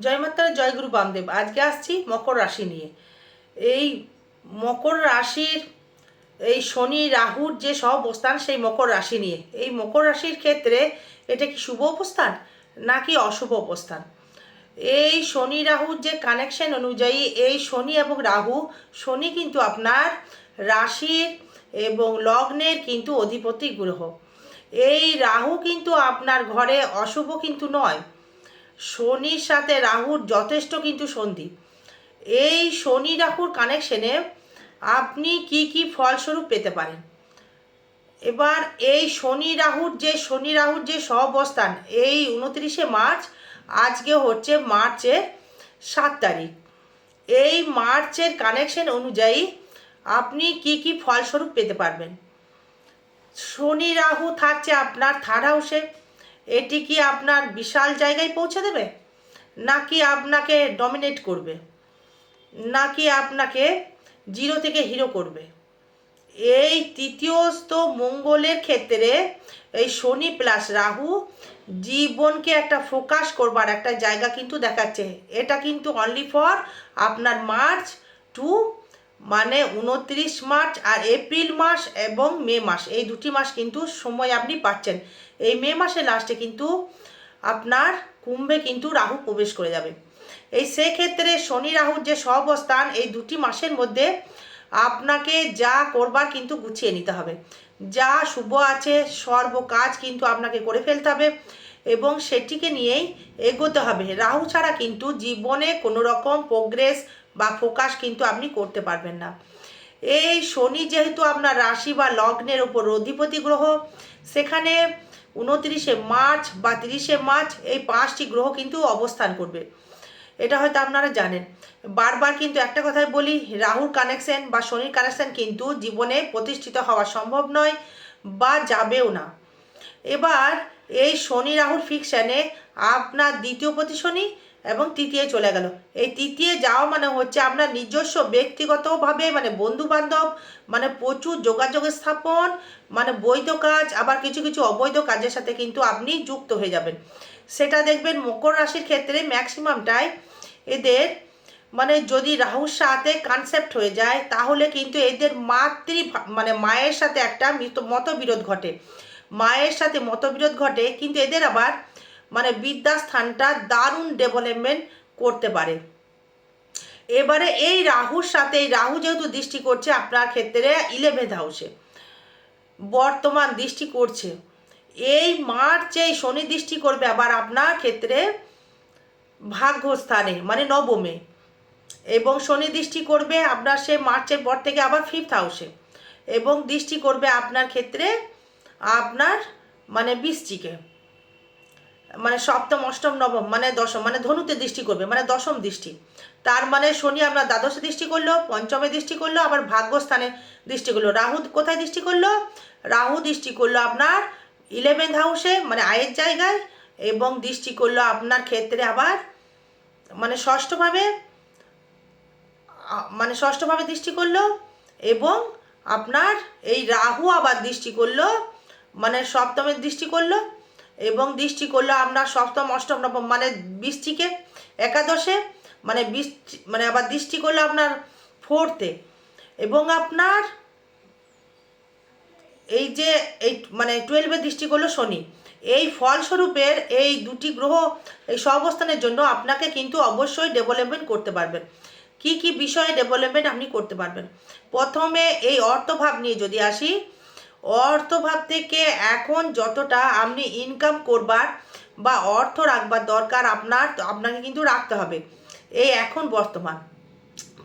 জয় মাতারা জয়গুরু বামদেব। আজকে আসছি মকর রাশি নিয়ে। এই মকর রাশির, এই শনি, রাহুর যে সব অবস্থান, সেই মকর রাশি নিয়ে। এই মকর রাশির ক্ষেত্রে এটা কি শুভ অবস্থান নাকি অশুভ অবস্থান? এই শনি, রাহুর যে কানেকশন অনুযায়ী এই শনি এবং রাহু, শনি কিন্তু আপনার রাশির এবং লগ্নের কিন্তু অধিপতি গ্রহ। এই রাহু কিন্তু আপনার ঘরে অশুভ কিন্তু নয়। শনির সাথে রাহুর যথেষ্ট কিন্তু সন্ধি। এই শনি রাহুর কানেকশনে আপনি কি কি ফলস্বরূপ পেতে পারেন? এবার এই শনি রাহুর যে, শনি রাহুর যে সহবস্থান এই উনত্রিশে মার্চ, আজকে হচ্ছে মার্চের সাত তারিখ। এই মার্চের কানেকশন অনুযায়ী আপনি কি কি ফলস্বরূপ পেতে পারবেন? শনি রাহু থাকছে আপনার থার্ড হাউসে এটি কি আপনার বিশাল জায়গায় পৌঁছে দেবে? নাকি আপনাকে ডমিনেট করবে? নাকি আপনাকে জিরো থেকে হিরো করবে? এই তৃতীয়স্থ মঙ্গলের ক্ষেত্রে এই শনি প্লাস রাহু জীবনকে একটা ফোকাস করবার একটা জায়গা কিন্তু দেখাচ্ছে। এটা কিন্তু অনলি ফর আপনার মার্চ টু মানে উনত্রিশ মার্চ আর এপ্রিল মাস এবং মে মাস। এই দুটি মাস কিন্তু সময় আপনি পাচ্ছেন। এই মে মাসের লাস্টে কিন্তু আপনার কুম্ভে কিন্তু রাহু প্রবেশ করে যাবে। এই সেক্ষেত্রে শনি রাহুর যে সহবস্থান, এই দুটি মাসের মধ্যে আপনাকে যা করবার কিন্তু গুছিয়ে নিতে হবে। যা শুভ আছে, সর্ব কাজ কিন্তু আপনাকে করে ফেলতে হবে এবং সেটিকে নিয়েই এগোতে হবে। রাহু ছাড়া কিন্তু জীবনে কোনো রকম প্রোগ্রেস বা ফোকাস কিন্তু আপনি করতে পারবেন না। এই শনি যেহেতু আপনার রাশি বা লগ্নের ওপর অধিপতি গ্রহ, সেখানে উনত্রিশে মার্চ বা তিরিশে মার্চ এই পাঁচটি গ্রহ কিন্তু অবস্থান করবে। এটা হয়তো আপনারা জানেন। বারবার কিন্তু একটা কথাই বলি, রাহুর কানেকশন বা শনির কানেকশন কিন্তু জীবনে প্রতিষ্ঠিত হওয়া সম্ভব নয় বা যাবেও না। এবার এই শনি রাহুর ফিকশানে আপনার দ্বিতীয় প্রতি শনি এবং তৃতীয় চলে গেল। এই তৃতীয় যাওয়া মানে হচ্ছে আপনার নিজস্ব ব্যক্তিগতভাবে মানে বন্ধু বান্ধব মানে প্রচুর যোগাযোগ স্থাপন মানে বৈধ কাজ, আবার কিছু কিছু অবৈধ কাজের সাথে কিন্তু আপনি যুক্ত হয়ে যাবেন। সেটা দেখবেন মকর রাশির ক্ষেত্রে ম্যাক্সিমামটাই এদের মানে যদি রাহুর সাথে কনসেপ্ট হয়ে যায়, তাহলে কিন্তু এদের মাতৃ মানে মায়ের সাথে একটা মতবিরোধ ঘটে। মায়ের সাথে মতবিরোধ ঘটে, কিন্তু এদের আবার মানে বিদ্যাস্থানটা দারুণ ডেভেলপমেন্ট করতে পারে। এবারে এই রাহুর সাথে, এই রাহু যেহেতু দৃষ্টি করছে আপনার ক্ষেত্রে ইলেভেন্থ হাউসে বর্তমান দৃষ্টি করছে। এই মার্চে শনি দৃষ্টি করবে আবার আপনার ক্ষেত্রে ভাগ্যস্থানে মানে নবমে। এবং শনি দৃষ্টি করবে আপনার সে মার্চের পর থেকে আবার ফিফথ হাউসে এবং দৃষ্টি করবে আপনার ক্ষেত্রে আপনার মানে বৃশ্চিকে। মানে সপ্তম, অষ্টম, নবম মানে দশম মানে ধনুতে দৃষ্টি করবে মানে দশম দৃষ্টি। তার মানে শনি আপনার দ্বাদশে দৃষ্টি করল, পঞ্চমে দৃষ্টি করল, আবার ভাগ্যস্থানে দৃষ্টি করল। রাহু কোথায় দৃষ্টি করল? রাহু দৃষ্টি করল আপনার ইলেভেন্থ হাউসে মানে আয়ের জায়গায়, এবং দৃষ্টি করল আপনার ক্ষেত্রে আবার মানে ষষ্ঠভাবে মানে ষষ্ঠভাবে দৃষ্টি করল, এবং আপনার এই রাহু আবার দৃষ্টি করল মানে সপ্তমের দৃষ্টি করল এবং দৃষ্টি করল আপনার সপ্তম, অষ্টম, নবম মানে বৃষ্টিকে একাদশে মানে বৃষ্টি মানে আবার দৃষ্টি করল আপনার ফোর্থে। এবং আপনার এই যে এই মানে টুয়েলভে দৃষ্টি করল শনি, এই ফলস্বরূপের এই দুটি গ্রহ এই সহাবস্থানের জন্য আপনাকে কিন্তু অবশ্যই ডেভেলপমেন্ট করতে পারবেন। কি কি বিষয়ে ডেভেলপমেন্ট আপনি করতে পারবেন? প্রথমে এই অর্থভাব নিয়ে যদি আসি অর্থভাব থেকে এখন যতটা আপনি ইনকাম করবার বা অর্থ রাখবার দরকার আপনার আপনাকে কিন্তু রাখতে হবে। এই এখন বর্তমান।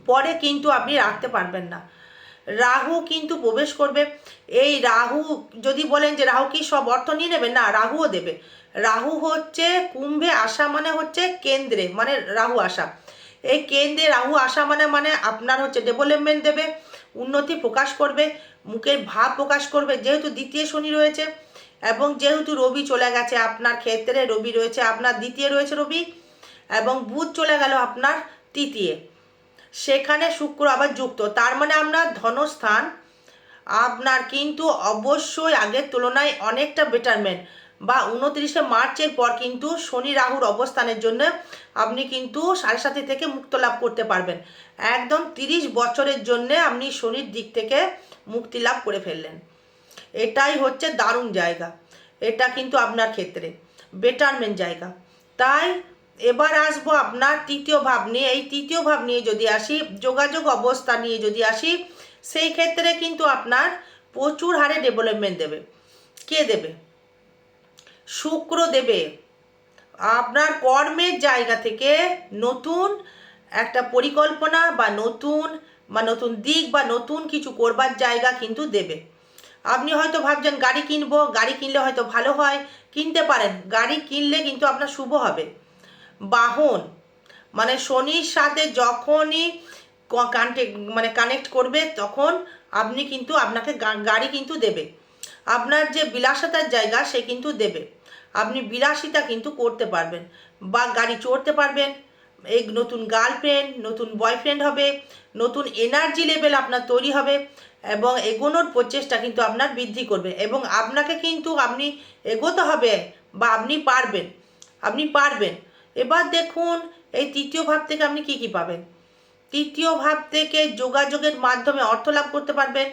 পরে কিন্তু আপনি রাখতে পারবেন না। রাহু কিন্তু প্রবেশ করবে। এই রাহু, যদি বলেন যে রাহু কি সব অর্থ নিয়ে নেবে? না, রাহুও দেবে। রাহু হচ্ছে কুম্ভে আসা মানে হচ্ছে কেন্দ্রে মানে রাহু আসা। এই কেন্দ্রে রাহু আসা মানে মানে আপনার হচ্ছে ডেভেলপমেন্ট দেবে, উন্নতি প্রকাশ করবে। মুখের ভাব প্রকাশ করবে। যেহেতু দ্বিতীয় শনি রয়েছে এবং যেহেতু রবি চলে গেছে, আপনার ক্ষেত্রে রবি রয়েছে, আপনার দ্বিতীয় রয়েছে রবি এবং বুধ চলে গেল আপনার তৃতীয়। সেখানে শুক্র আবার যুক্ত। তার মানে আমরা ধনস্থান, আপনার কিন্তু অবশ্যই আগের তুলনায় অনেকটা বেটারমেন্ট বা উনত্রিশে মার্চের পর কিন্তু শনি রাহুর অবস্থানের জন্য আপনি কিন্তু সাড়ে সাথে থেকে মুক্ত লাভ করতে পারবেন। একদম তিরিশ বছরের জন্য আপনি শনির দিক থেকে মুক্তি লাভ করে ফেললেন। এটাই হচ্ছে দারুণ জায়গা। এটা কিন্তু আপনার ক্ষেত্রে বেটারমেন্ট জায়গা। তাই এবার আসব আপনার তৃতীয় ভাব নিয়ে। এই তৃতীয় ভাব নিয়ে যদি আসি, যোগাযোগ অবস্থা নিয়ে যদি আসি, সেই ক্ষেত্রে কিন্তু আপনার প্রচুর হারে ডেভেলপমেন্ট দেবে। কে দেবে? শুক্র দেবে। আপনার কর্মের জায়গা থেকে নতুন একটা পরিকল্পনা বা নতুন বা নতুন দিক বা নতুন কিছু করবার জায়গা কিন্তু দেবে। আপনি হয়তো ভাবছেন, গাড়ি কিনবো, গাড়ি কিনলে হয়তো ভালো হয়। কিনতে পারেন, গাড়ি কিনলে কিন্তু আপনার শুভ হবে। বাহন মানে শনির সাথে যখনই কান্টেক্ট মানে কানেক্ট করবে, তখন আপনি কিন্তু আপনাকে গাড়ি কিন্তু দেবে। আপনার যে বিলাসতার জায়গা, সে কিন্তু দেবে। আপনি বিলাসিতা কিন্তু করতে পারবেন বা গাড়ি চড়তে পারবেন এই নতুন গার্লফ্রেন্ড নতুন বয়ফ্রেন্ড হবে, নতুন এনার্জি লেভেল আপনার তৈরি হবে এবং এগোনোর প্রচেষ্টা কিন্তু আপনার বৃদ্ধি করবে এবং আপনাকে কিন্তু আপনি এগোতে হবে বা আপনি পারবেন আপনি পারবেন। এবার দেখুন, এই তৃতীয় ভাব থেকে আপনি কি কি পাবেন? তৃতীয় ভাব থেকে যোগাযোগের মাধ্যমে অর্থ লাভ করতে পারবেন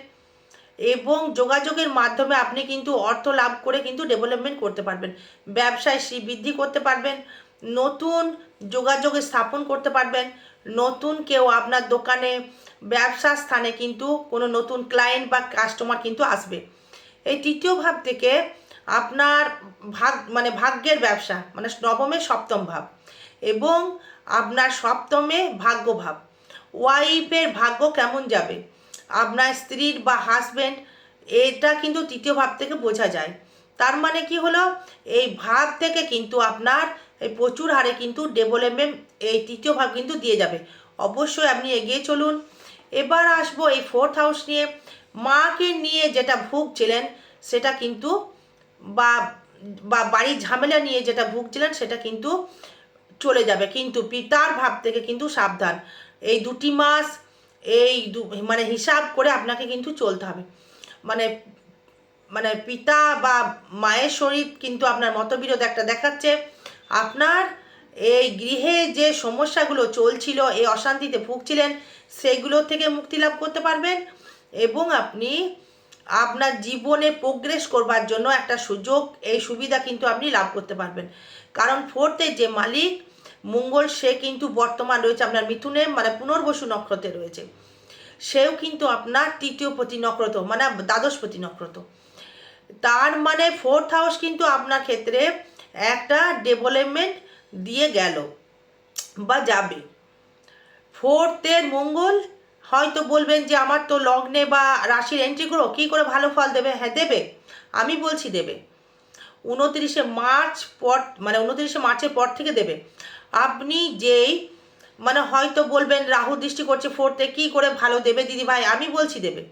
এবং যোগাযোগের মাধ্যমে আপনি কিন্তু অর্থ লাভ করে কিন্তু ডেভেলপমেন্ট করতে পারবেন। ব্যবসায় বৃদ্ধি করতে পারবেন, নতুন যোগাযোগে স্থাপন করতে পারবেন, নতুন কেউ আপনার দোকানে ব্যবসা স্থানে কিন্তু কোনো নতুন ক্লায়েন্ট বা কাস্টমার কিন্তু আসবে। এই তৃতীয় ভাব থেকে আপনার ভাগ মানে ভাগ্যের ব্যবসা মানে নবমে সপ্তম ভাব এবং আপনার সপ্তমে ভাগ্য ভাব। ওয়াইফের ভাগ্য কেমন যাবে? আপনার স্ত্রীর বা হাজব্যান্ড এটা কিন্তু তৃতীয় ভাব থেকে বোঝা যায়। তার মানে কি হলো? এই ভাব থেকে কিন্তু আপনার এই প্রচুর হারে কিন্তু ডেভেলপমেন্ট এই তৃতীয় ভাব কিন্তু দিয়ে যাবে। অবশ্যই আপনি এগিয়ে চলুন। এবার আসব এই ফোর্থ হাউস নিয়ে। মাকে নিয়ে যেটা ভুগছিলেন, সেটা কিন্তু বা বা বাড়ির ঝামেলা নিয়ে যেটা ভুগছিলেন, সেটা কিন্তু চলে যাবে। কিন্তু পিতার ভাব থেকে কিন্তু সাবধান। এই দুটি মাস এই দু মানে হিসাব করে আপনাকে কিন্তু চলতে হবে। মানে মানে পিতা বা মায়ের শরীর কিন্তু আপনার মতবিরোধ একটা দেখাচ্ছে। আপনার এই গৃহে যে সমস্যাগুলো চলছিল, এই অশান্তিতে ভুগছিলেন, সেগুলো থেকে মুক্তি লাভ করতে পারবেন এবং আপনি আপনার জীবনে প্রোগ্রেস করবার জন্য একটা সুযোগ, এই সুবিধা কিন্তু আপনি লাভ করতে পারবেন। কারণ ফোর্থে যে মালিক মঙ্গল সে কিন্তু বর্তমান রয়েছে আপনার মিথুনে মানে পুনর্বসু নক্ষত্রে রয়েছে। সেও কিন্তু আপনার তৃতীয় প্রতি নক্ষত্র মানে দ্বাদশ প্রতি নক্ষত্র। তার মানে ফোর্থ হাউস কিন্তু আপনার ক্ষেত্রে একটা ডেভেলপমেন্ট দিয়ে গেল বা যাবে। ফোর্থের মঙ্গল হয়তো বলবেন যে আমার তো লগ্নে বা রাশির এন্ট্রি করো কী করে ভালো ফল দেবে? হ্যাঁ দেবে। আমি বলছি দেবে। উনতিরিশে মার্চ পর মানে উনতিরিশে মার্চের পর থেকে দেবে। আপনি যেই মানে হয়তো বলবেন, রাহু দৃষ্টি করছে ফোর্থে কী করে ভালো দেবে দিদি ভাই? আমি বলছি দেবে।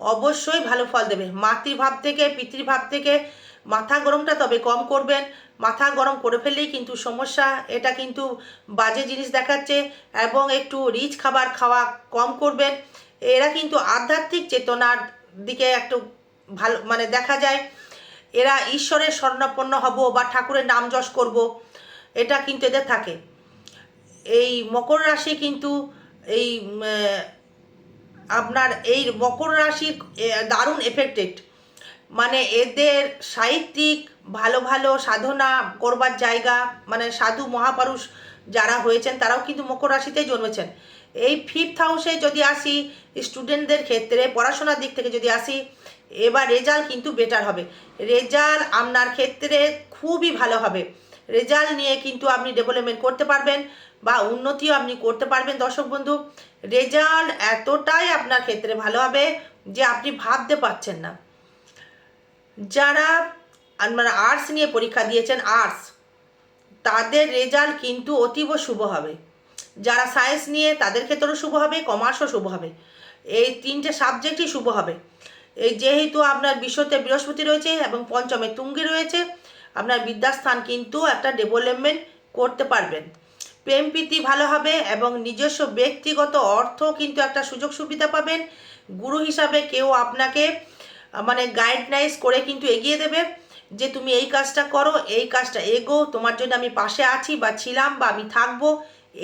অবশ্যই ভালো ফল দেবে। মাতৃভাব থেকে, পিতৃভাব থেকে মাথা গরমটা তবে কম করবেন। মাথা গরম করে ফেললেই কিন্তু সমস্যা। এটা কিন্তু বাজে জিনিস দেখাচ্ছে এবং একটু রিচ খাবার খাওয়া কম করবেন। এরা কিন্তু আধ্যাত্মিক চেতনার দিকে একটু ভালো মানে দেখা যায়, এরা ঈশ্বরের স্বর্ণাপন্ন হব বা ঠাকুরের নাম যশ করব। এটা কিন্তু এদের থাকে। এই মকর রাশি কিন্তু এই আপনার এই মকর রাশির দারুণ এফেক্টেড মানে এদের সাহিত্যিক, ভালো ভালো সাধনা করবার জায়গা মানে সাধু মহাপুরুষ যারা হয়েছেন, তারাও কিন্তু মকর রাশিতেই জন্মেছেন। এই ফিফথ হাউসে যদি আসি স্টুডেন্টদের ক্ষেত্রে, পড়াশোনার দিক থেকে যদি আসি, এবার রেজাল্ট কিন্তু বেটার হবে। রেজাল্ট আপনার ক্ষেত্রে খুবই ভালো হবে। রেজাল্ট নিয়ে কিন্তু আপনি ডেভেলপমেন্ট করতে পারবেন বা উন্নতিও আপনি করতে পারবেন। দর্শক বন্ধু, রেজাল্ট এতটাই আপনার ক্ষেত্রে ভালো হবে যে আপনি ভাবতে পারছেন না। যারা আপনারা আর্টস নিয়ে পরীক্ষা দিয়েছেন আর্টস তাদের রেজাল্ট কিন্তু অতীব শুভ হবে। যারা সায়েন্স নিয়ে, তাদের ক্ষেত্রেও শুভ হবে কমার্সও শুভ হবে। এই তিনটে সাবজেক্টই শুভ হবে। এই যেহেতু আপনার বিশ্বতে বৃহস্পতি রয়েছে এবং পঞ্চমে তুঙ্গি রয়েছে আপনার বিদ্যাস্থান কিন্তু একটা ডেভেলপমেন্ট করতে পারবেন। প্রেম প্রীতি ভালো হবে এবং নিজস্ব ব্যক্তিগত অর্থ কিন্তু একটা সুযোগ সুবিধা পাবেন। গুরু হিসাবে কেউ আপনাকে মানে গাইডলাইন্স করে কিন্তু এগিয়ে দেবে যে তুমি এই কাজটা করো, এই কাজটা এগো, তোমার জন্য আমি পাশে আছি বা ছিলাম বা আমি থাকব,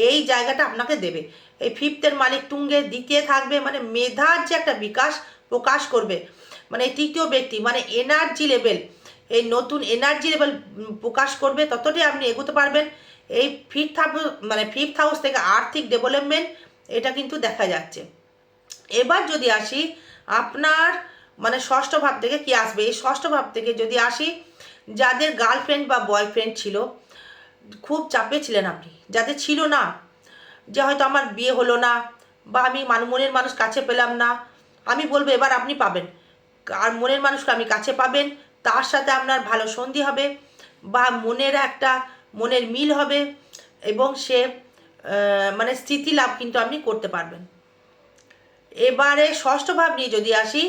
এই জায়গাটা আপনাকে দেবে। এই ফিফথের মালিক তুঙ্গে দ্বিতীয় থাকবে মানে মেধার যে একটা বিকাশ প্রকাশ করবে। মানে তৃতীয় ব্যক্তি মানে এনার্জি লেভেল এই নতুন এনার্জি লেভেল প্রকাশ করবে, ততটাই আপনি এগোতে পারবেন। এই ফিফথ হাউস মানে ফিফথ হাউস থেকে আর্থিক ডেভেলপমেন্ট এটা কিন্তু দেখা যাচ্ছে। এবার যদি আসি, আপনার মানে ষষ্ঠ ভাব থেকে কি আসবে? এই ষষ্ঠ ভাব থেকে যদি আসি, যাদের গার্লফ্রেন্ড বা বয়ফ্রেন্ড ছিল, খুব চাপে ছিলেন আপনি যাদের ছিল না, যে হয়তো আমার বিয়ে হলো না, বা আমি মনের মানুষ কাছে পেলাম না, আমি বলব এবার আপনি পাবেন। আর মনের মানুষকে আমি কাছে পাবেন তার সাথে আপনার ভালো সন্ধি হবে বা মনের একটা, মনের মিল হবে এবং সে মানে স্থিতি লাভ কিন্তু আপনি করতে পারবেন। এবারে ষষ্ঠ ভাব নিয়ে যদি আসি,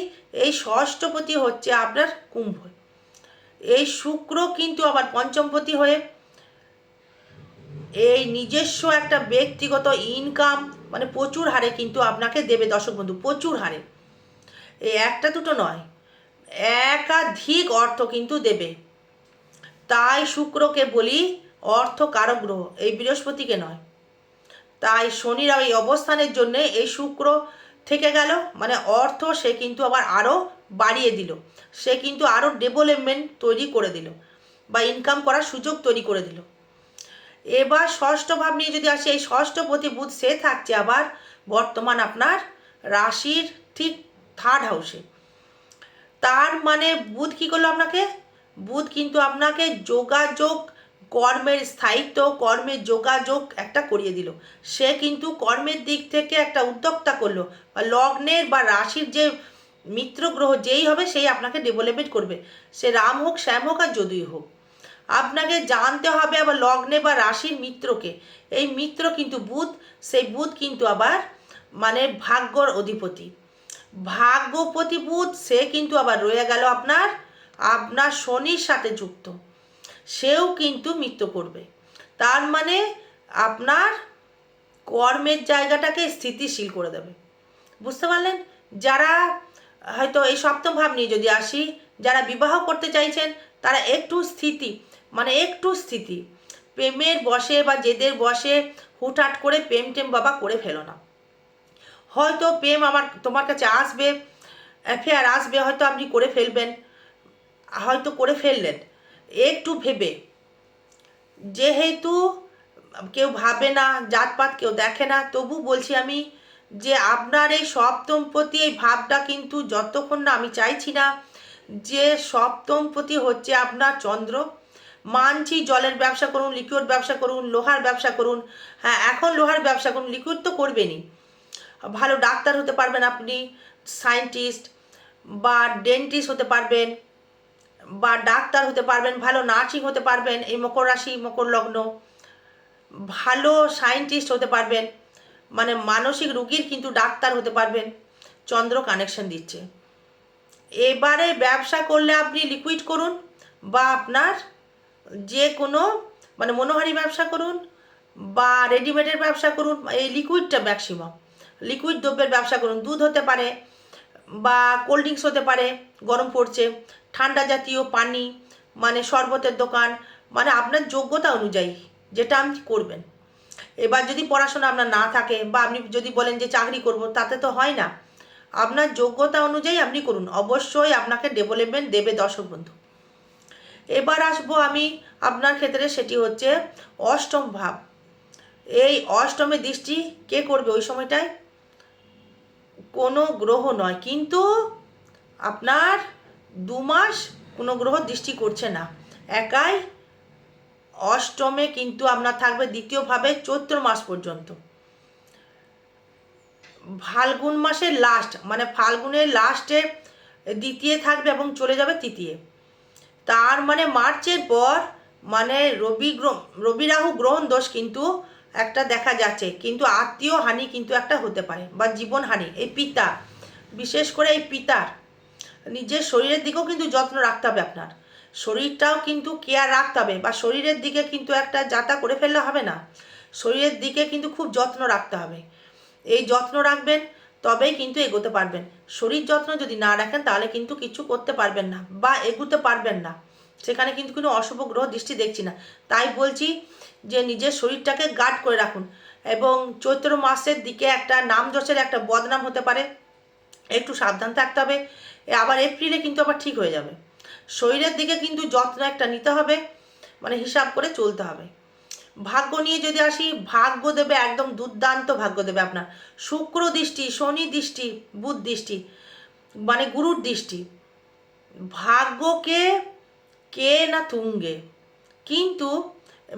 এই ষষ্ঠপতি হচ্ছে আপনার কুম্ভ। এই শুক্র কিন্তু আবার পঞ্চমপতি হয়ে এই নিজস্ব একটা ব্যক্তিগত ইনকাম মানে প্রচুর হারে কিন্তু আপনাকে দেবে দর্শক বন্ধু, প্রচুর হারে। এই একটা দুটো নয় একাধিক অর্থ কিন্তু দেবে। তাই শুক্রকে বলি, অর্থ কারক গ্রহ, এই বৃহস্পতিকে নয়। তাই শনির এই অবস্থানের জন্য এই শুক্র থেকে গেল মানে অর্থ সে কিন্তু আবার আরও বাড়িয়ে দিল। সে কিন্তু আরও ডেভেলপমেন্ট তৈরি করে দিল বা ইনকাম করার সুযোগ তৈরি করে দিল। এবার ষষ্ঠ ভাব নিয়ে যদি আসি, এই ষষ্ঠপতি বুধ সে থাকছে আবার বর্তমান আপনার রাশির ঠিক থার্ড হাউসে তার মানে বুধ কী করল আপনাকে? বুধ কিন্তু আপনাকে যোগাযোগ, কর্মের স্থায়িত্ব, কর্মের যোগাযোগ একটা করিয়ে দিল। সে কিন্তু কর্মের দিক থেকে একটা উদ্যোক্তা করল। বা লগ্নের বা রাশির যে মিত্র গ্রহ যেই হবে, সেই আপনাকে ডেভেলপমেন্ট করবে। সে রাম হোক, শ্যাম হোক আর যদুই হোক। আপনাকে জানতে হবে আবার লগ্নে বা রাশির মিত্রকে। এই মিত্র কিন্তু বুধ, সেই বুধ কিন্তু আবার মানে ভাগ্যর অধিপতি। ভাগ্যপতি বুধ সে কিন্তু আবার রয়ে গেল আপনার আপনার শনির সাথে যুক্ত। সেও কিন্তু মৃত্যু করবে। তার মানে আপনার কর্মের জায়গাটাকে স্থিতিশীল করে দেবে। বুঝতে পারলেন? যারা হয়তো এই সপ্তম ভাব নিয়ে যদি আসি, যারা বিবাহ করতে চাইছেন, তারা একটু স্থিতি মানে একটু স্থিতি। প্রেমের বসে বা জেদের বসে হুটহাট করে প্রেম টেম বাবা করে ফেলো না। হয়তো প্রেম আমার, তোমার কাছে আসবে অ্যাফেয়ার আসবে, হয়তো আপনি করে ফেলবেন, হয়তো করে ফেললেন। একটু ভেবে। যেহেতু কেউ ভাবে না, জাতপাত কেউ দেখে না, তবু বলছি আমি যে আপনার এই সপ্তমপতি এই ভাবটা কিন্তু যতক্ষণ না আমি চাইছি না যে সপ্তমপতি হচ্ছে আপনার চন্দ্র। মানছি জলের ব্যবসা করুন লিকুইড ব্যবসা করুন, লোহার ব্যবসা করুন। হ্যাঁ এখন লোহার ব্যবসা করুন লিকুইড তো করবেনই। ভালো ডাক্তার হতে পারবেন আপনি, সায়েন্টিস্ট বা ডেন্টিস্ট হতে পারবেন, বা ডাক্তার হতে পারবেন, ভালো নার্সিং হতে পারবেন এই মকর রাশি, মকর লগ্ন, ভালো সায়েন্টিস্ট হতে পারবেন মানে মানসিক রুগীর কিন্তু ডাক্তার হতে পারবেন, চন্দ্র কানেকশন দিচ্ছে। এবারে ব্যবসা করলে আপনি লিকুইড করুন বা আপনার যে কোনো মানে মনোহারি ব্যবসা করুন বা রেডিমেডের ব্যবসা করুন, এই লিকুইডটা ম্যাক্সিমাম লিকুইড দ্রব্যের ব্যবসা করুন, দুধ হতে পারে বা কোল্ড ড্রিঙ্কস হতে পারে, গরম পড়ছে, ঠান্ডা জাতীয় পানি মানে শরবতের দোকান মানে আপনার যোগ্যতা অনুযায়ী যেটা আপনি করবেন। এবার যদি পড়াশোনা আপনার না থাকে বা আপনি যদি বলেন যে চাকরি করব, তাতে তো হয় না। আপনার যোগ্যতা অনুযায়ী আপনি করুন, অবশ্যই আপনাকে ডেভেলপমেন্ট দেবে দর্শক বন্ধু। এবার আসব আমি আপনার ক্ষেত্রে, সেটি হচ্ছে অষ্টম ভাব। এই অষ্টমে দৃষ্টি কে করবে ওই সময়টায়? কোনো গ্রহ নয়, কিন্তু আপনার দু মাস কোনো গ্রহ দৃষ্টি করছে না। একাই অষ্টমে কিন্তু আপনার থাকবে দ্বিতীয়ভাবে চৈত্র মাস পর্যন্ত। ফাল্গুন মাসের লাস্ট মানে ফাল্গুনের লাস্টে দ্বিতীয় থাকবে এবং চলে যাবে তৃতীয়। তার মানে মার্চের পর মানে রবি গ্রহ, রবি রাহু গ্রহণ দোষ কিন্তু একটা দেখা যাচ্ছে, কিন্তু আত্মীয় হানি কিন্তু একটা হতে পারে, বা জীবন হানি, এই পিতা, বিশেষ করে এই পিতার। নিজের শরীরের দিকেও কিন্তু যত্ন রাখতে হবে আপনার। শরীরটাও কিন্তু কেয়ার রাখতে হবে, বা শরীরের দিকে কিন্তু একটা যাতা করে ফেললে হবে না। শরীরের দিকে কিন্তু খুব যত্ন রাখতে হবে। এই যত্ন রাখবেন, তবেই কিন্তু এগোতে পারবেন। শরীর যত্ন যদি না রাখেন, তাহলে কিন্তু কিছু করতে পারবেন না, বা এগোতে পারবেন না। সেখানে কিন্তু কোনো অশুভ গ্রহ দৃষ্টি দেখছি না। তাই বলছি যে নিজের শরীরটাকে গার্ড করে রাখুন। এবং চৈত্র মাসের দিকে একটা নাম যশের একটা বদনাম হতে পারে। একটু সাবধান থাকতে হবে। আবার এপ্রিলে কিন্তু আবার ঠিক হয়ে যাবে। শরীরের দিকে কিন্তু যত্ন একটা নিতে হবে। মানে হিসাব করে চলতে হবে। ভাগ্য নিয়ে যদি আসি, ভাগ্য দেবে একদম দুর্দান্ত ভাগ্য দেবে আপনার। শুক্র দৃষ্টি, শনি দৃষ্টি, বুধ দৃষ্টি মানে গুরুর দৃষ্টি। ভাগ্যকে কে না তুঙ্গে। কিন্তু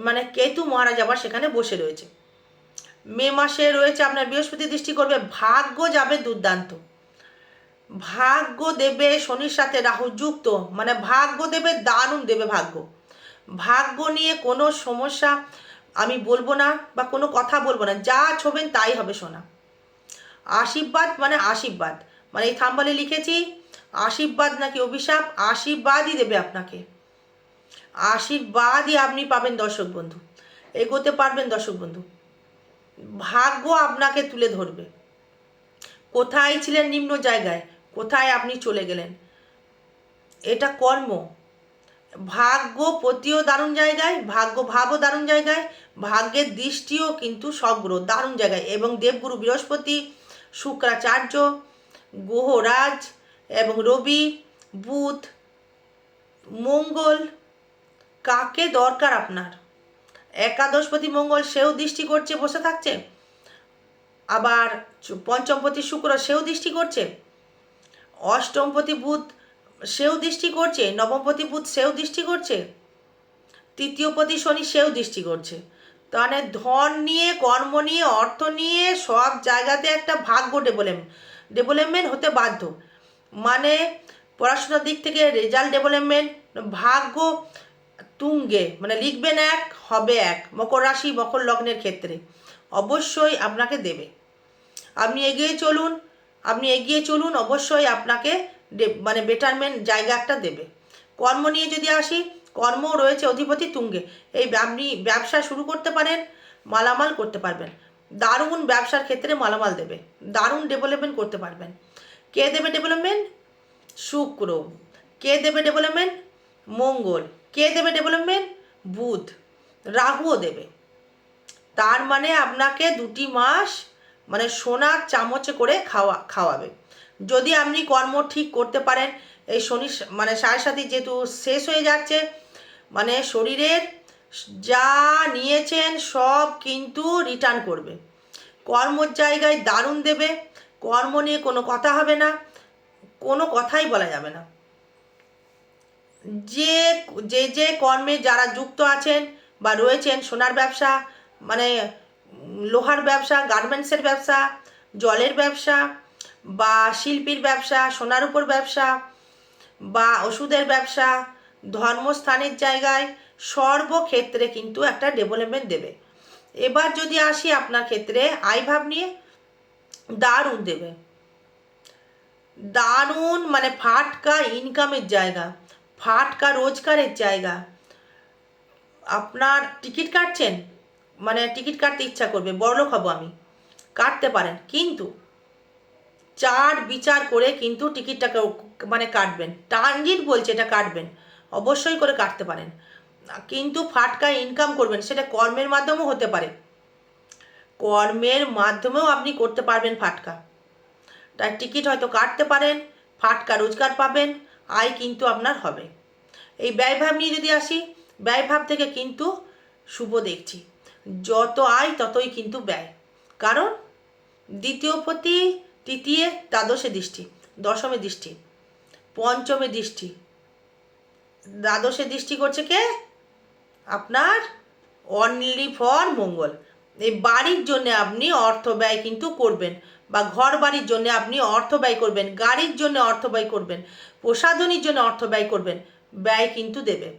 মানে কেতু মহারাজ আবার সেখানে বসে রয়েছে। মে মাসে রয়েছে আপনার বৃহস্পতি দৃষ্টি করবে, ভাগ্য যাবে দুর্দান্ত। ভাগ্য দেবে শনির সাথে রাহু যুক্ত মানে ভাগ্য দেবে দারুণ দেবে ভাগ্য। ভাগ্য নিয়ে কোনো সমস্যা আমি বলব না বা কোনো কথা বলব না, যা ছবেন তাই হবে শোনা আশীর্বাদ মানে আশীর্বাদ। মানে এই থাম্বালে লিখেছি, আশীর্বাদ নাকি অভিশাপ? আশীর্বাদই দেবে আপনাকে। আশীর্বাদই আপনি পাবেন দর্শক বন্ধু। এগোতে পারবেন দর্শক বন্ধু। ভাগ্য আপনাকে তুলে ধরবে। কোথায় ছিলেন নিম্ন জায়গায়? কোথায় আপনি চলে গেলেন? এটা কর্ম। ভাগ্য পতিও দারুণ জায়গায়, ভাগ্য ভাবও দারুণ জায়গায়, ভাগ্যের দৃষ্টিও কিন্তু সগ্র, দারুণ জায়গায়। এবং দেবগুরু বৃহস্পতি, শুক্রাচার্য, গ্রহরাজ এবং রবি, বুধ, মঙ্গল কাকে দরকার আপনার? একাদশপতি মঙ্গল সেও দৃষ্টি করছে, বসে থাকছে। আবার পঞ্চমপতি শুক্র সেও দৃষ্টি করছে। অষ্টমপতি বুধ সেও দৃষ্টি করছে। নবমপতি বুধ সেও দৃষ্টি করছে। তৃতীয়পতি শনি সেও দৃষ্টি করছে। তাহলে ধন নিয়ে, কর্ম নিয়ে, অর্থ নিয়ে সব জায়গাতে একটা ভাগ্য ডেভেলপ ডেভেলপমেন্ট হতে বাধ্য। মানে পড়াশোনার দিক থেকে রেজাল্ট ডেভেলপমেন্ট ভাগ্য তুঙ্গে মানে লিখবেন এক, হবে এক, মকর রাশি, মকর লগ্নের ক্ষেত্রে। অবশ্যই আপনাকে দেবে। আপনি এগিয়ে চলুন, আপনি এগিয়ে চলুন, অবশ্যই আপনাকে মানে বেটারমেন্ট জায়গা একটা দেবে। কর্ম নিয়ে যদি আসি কর্ম রয়েছে অধিপতি তুঙ্গে। এই আপনি ব্যবসা শুরু করতে পারেন, মালামাল করতে পারবেন। দারুণ ব্যবসার ক্ষেত্রে মালামাল দেবে। দারুণ ডেভেলপমেন্ট করতে পারবেন। কে দেবে ডেভেলপমেন্ট? শুক্র। কে দেবে ডেভেলপমেন্ট? মঙ্গল। কে দেবে ডেভেলপমেন্ট বুধ। রাহুও দেবে। তার মানে আপনাকে দুটি মাস মানে সোনার চামচে করে খাওয়া, খাওয়াবে। যদি আপনি কর্ম ঠিক করতে পারেন, এই শনি মানে সাড়ে সাথী যেহেতু শেষ হয়ে যাচ্ছে মানে শরীরের যা নিয়েছেন সব কিন্তু রিটার্ন করবে। কর্মর জায়গায় দারুণ দেবে। কর্ম নিয়ে কোনো কথা হবে না। কোনো কথাই বলা যাবে না। যে যে যে কর্মে যারা যুক্ত আছেন বা রয়েছেন, সোনার ব্যবসা মানে লোহার ব্যবসা, গার্মেন্টসের ব্যবসা, জলের ব্যবসা বা শিল্পীর ব্যবসা, সোনার উপর ব্যবসা বা ওষুধের ব্যবসা, ধর্মস্থানের জায়গায় সর্বক্ষেত্রে কিন্তু একটা ডেভেলপমেন্ট দেবে। এবার যদি আসি আপনার ক্ষেত্রে আইভাব নিয়ে, দারুণ দেবে। দারুণ মানে ফাটকা ইনকামের জায়গা। ফাটকা রোজগারের জায়গা। আপনার টিকিট কাটছেন? মানে টিকিট কাটতে ইচ্ছা করবে। বড়লোক হব আমি। কাটতে পারেন। কিন্তু চার বিচার করে কিন্তু টিকিটটাকে মানে কাটবেন। ট্রানজিট বলছে এটা কাটবেন। অবশ্যই করে কাটতে পারেন। কিন্তু ফাটকা ইনকাম করবেন, সেটা কর্মের মাধ্যমেও হতে পারে। কর্মের মাধ্যমেও আপনি করতে পারবেন ফাটকা তাই টিকিট হয়তো কাটতে পারেন ফাটকা রোজগার পাবেন আয় কিন্তু আপনার হবে। এই ব্যয়ভাব নিয়ে যদি আসি ব্যয়ভাব থেকে কিন্তু শুভ দেখছি। যত আয়, ততই কিন্তু ব্যয়। কারণ দ্বিতীয় প্রতি তৃতীয় দ্বাদশে দৃষ্টি, দশমে দৃষ্টি, পঞ্চমে দৃষ্টি। দ্বাদশে দৃষ্টি করছে কে? আপনার অনলি ফর মঙ্গল। এই বাড়ির জন্য আপনি অর্থ ব্যয় কিন্তু করবেন। বা ঘর বাড়ির জন্য আপনি অর্থ ব্যয় করবেন, গাড়ির জন্য অর্থ ব্যয় করবেন, প্রসাধনীর জন্য অর্থ ব্যয় করবেন, ব্যয় কিন্তু দেবে।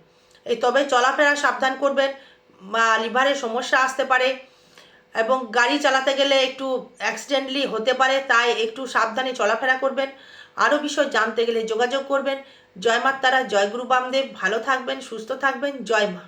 এই তবে চলাফেরা সাবধান করবেন, বা লিভারের সমস্যা আসতে পারে, এবং গাড়ি চালাতে গেলে একটু অ্যাক্সিডেন্টলি হতে পারে, তাই একটু সাবধানে চলাফেরা করবেন। আরও বিষয় জানতে গেলে যোগাযোগ করবেন। জয় মাতারা, জয় গুরু বামদেব, ভালো থাকবেন, সুস্থ থাকবেন, জয় মা।